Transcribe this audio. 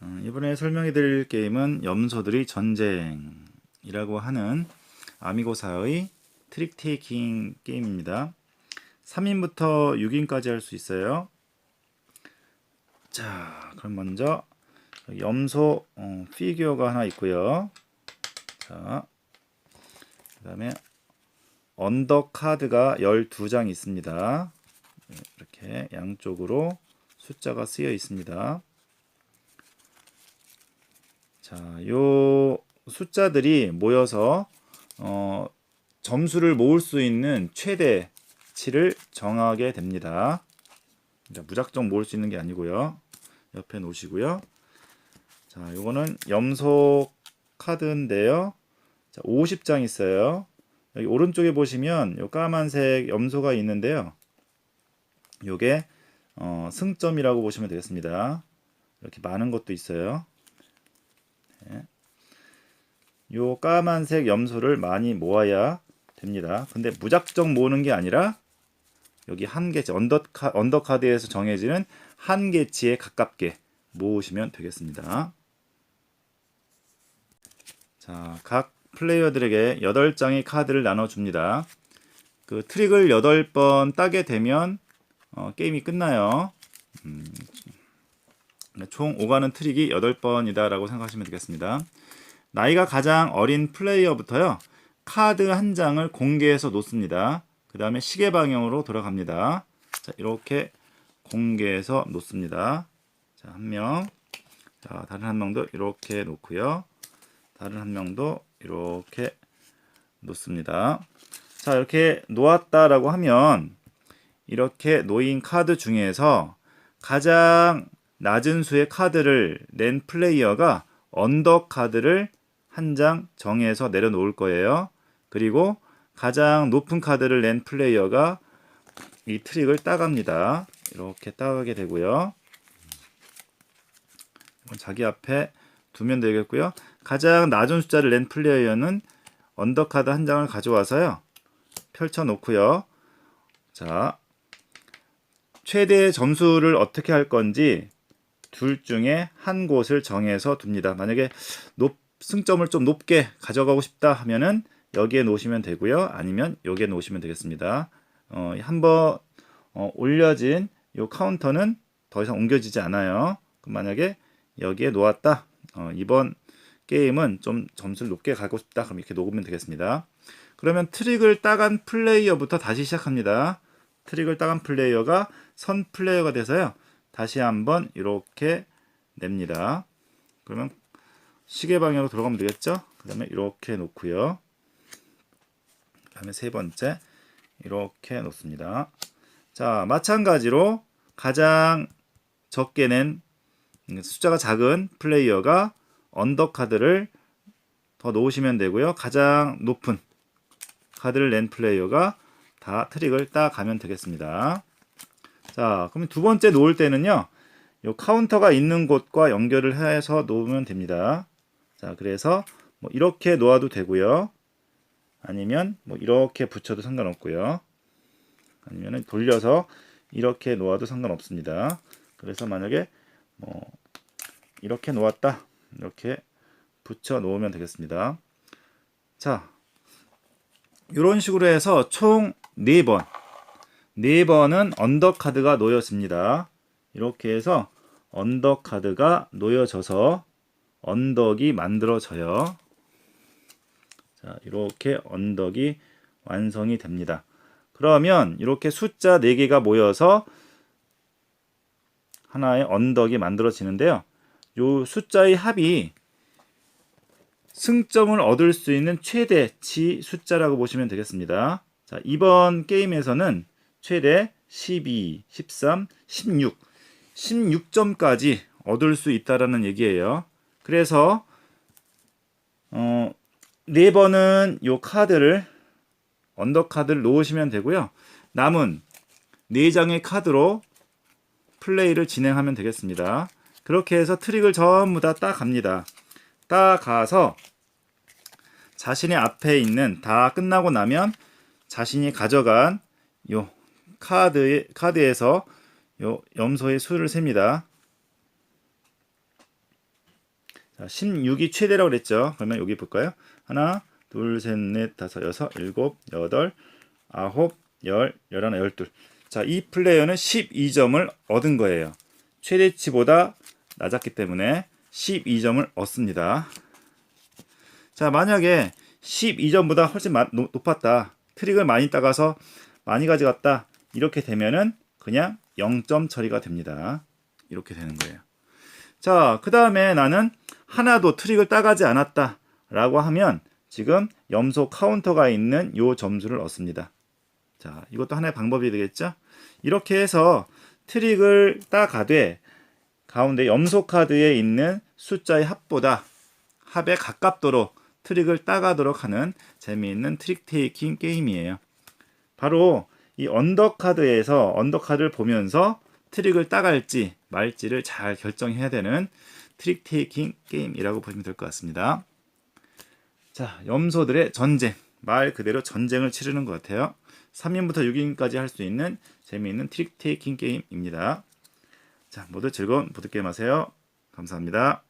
어, 이번에 설명해 드릴 게임은 염소들이 전쟁이라고 하는 아미고사의 트릭 테이킹 게임입니다. 3인부터 6인까지 할 수 있어요. 자, 그럼 먼저 염소 어, 피규어가 하나 있고요. 자, 그 다음에 언더 카드가 12장 있습니다. 네, 이렇게 양쪽으로 숫자가 쓰여 있습니다. 자, 요 숫자들이 모여서 어, 점수를 모을 수 있는 최대치를 정하게 됩니다. 무작정 모을 수 있는 게 아니고요. 옆에 놓으시고요. 자, 요거는 염소 카드인데요. 자, 50장 있어요. 여기 오른쪽에 보시면 요 까만색 염소가 있는데요. 요게 어, 승점이라고 보시면 되겠습니다. 이렇게 많은 것도 있어요. 네. 요 까만색 염소를 많이 모아야 됩니다. 근데 무작정 모으는 게 아니라 여기 한 개치 언더카, 언더카드에서 정해지는 한 개치에 가깝게 모으시면 되겠습니다. 자, 각 플레이어들에게 8장의 카드를 나눠줍니다. 그 트릭을 8번 따게 되면 어, 게임이 끝나요. 음, 총 오가는 트릭이 8번이다라고 생각하시면 되겠습니다. 나이가 가장 어린 플레이어부터요. 카드 한 장을 공개해서 놓습니다. 그 다음에 시계 방향으로 돌아갑니다. 자, 이렇게 공개해서 놓습니다. 자, 한 명. 자, 다른 한 명도 이렇게 놓고요. 다른 한 명도 이렇게 놓습니다. 자, 이렇게 놓았다라고 하면 이렇게 놓인 카드 중에서 가장 낮은 수의 카드를 낸 플레이어가 언더 카드를 한 장 정해서 내려놓을 거예요. 그리고 가장 높은 카드를 낸 플레이어가 이 트릭을 따갑니다. 이렇게 따가게 되고요. 자기 앞에 두면 되겠고요. 가장 낮은 숫자를 낸 플레이어는 언더카드 한 장을 가져와서요. 펼쳐 놓고요. 자, 최대 점수를 어떻게 할 건지 둘 중에 한 곳을 정해서 둡니다. 만약에 높, 승점을 좀 높게 가져가고 싶다 하면은 여기에 놓으시면 되고요. 아니면 여기에 놓으시면 되겠습니다. 어, 한번 어, 올려진 이 카운터는 더 이상 옮겨지지 않아요. 그럼 만약에 여기에 놓았다. 어, 이번 게임은 좀 점수를 높게 가고 싶다. 그럼 이렇게 놓으면 되겠습니다. 그러면 트릭을 따간 플레이어부터 다시 시작합니다. 트릭을 따간 플레이어가 선 플레이어가 돼서요. 다시 한번 이렇게 냅니다. 그러면 시계 방향으로 돌아가면 되겠죠? 그 다음에 이렇게 놓고요. 그 다음에 세 번째 이렇게 놓습니다. 자, 마찬가지로 가장 적게 낸 숫자가 작은 플레이어가 언더 카드를 더 놓으시면 되고요. 가장 높은 카드를 낸 플레이어가 다 트릭을 따 가면 되겠습니다. 자, 그러면 두 번째 놓을 때는요. 요 카운터가 있는 곳과 연결을 해서 놓으면 됩니다. 자, 그래서 뭐 이렇게 놓아도 되고요. 아니면 뭐 이렇게 붙여도 상관없고요. 아니면 돌려서 이렇게 놓아도 상관없습니다. 그래서 만약에 뭐 이렇게 놓았다. 이렇게 붙여 놓으면 되겠습니다. 자, 이런 식으로 해서 총 4번. 4번은 언더카드가 놓여집니다. 이렇게 해서 언더카드가 놓여져서 언덕이 만들어져요. 자, 이렇게 언덕이 완성이 됩니다. 그러면 이렇게 숫자 4개가 모여서 하나의 언덕이 만들어지는데요. 요 숫자의 합이 승점을 얻을 수 있는 최대치 숫자라고 보시면 되겠습니다. 자, 이번 게임에서는 최대 12, 13, 16, 16점까지 얻을 수 있다라는 얘기예요. 그래서 어, 네 번은 요 카드를 언더 카드를 놓으시면 되고요. 남은 네 장의 카드로 플레이를 진행하면 되겠습니다. 그렇게 해서 트릭을 전부 다 따갑니다. 따가서 자신의 앞에 있는 다 끝나고 나면 자신이 가져간 요 카드 카드에서 요 염소의 수를 셉니다. 자, 16이 최대라고 그랬죠. 그러면 여기 볼까요? 하나, 둘, 셋, 넷, 다섯, 여섯, 일곱, 여덟, 아홉, 열, 열하나, 열둘. 자, 이 플레이어는 12점을 얻은 거예요. 최대치보다 낮았기 때문에 12점을 얻습니다. 자, 만약에 12점보다 훨씬 높았다. 트릭을 많이 따가서 많이 가져갔다. 이렇게 되면은 그냥 0점 처리가 됩니다. 이렇게 되는 거예요. 자, 그 다음에 나는 하나도 트릭을 따가지 않았다. 라고 하면 지금 염소 카운터가 있는 요 점수를 얻습니다. 자, 이것도 하나의 방법이 되겠죠? 이렇게 해서 트릭을 따가되 가운데 염소 카드에 있는 숫자의 합보다 합에 가깝도록 트릭을 따가도록 하는 재미있는 트릭 테이킹 게임이에요. 바로 이 언더카드에서 언더카드를 보면서 트릭을 따갈지 말지를 잘 결정해야 되는 트릭 테이킹 게임이라고 보시면 될 것 같습니다. 자, 염소들의 전쟁. 말 그대로 전쟁을 치르는 것 같아요. 3인부터 6인까지 할 수 있는 재미있는 트릭 테이킹 게임입니다. 자, 모두 즐거운 보드게임 하세요. 감사합니다.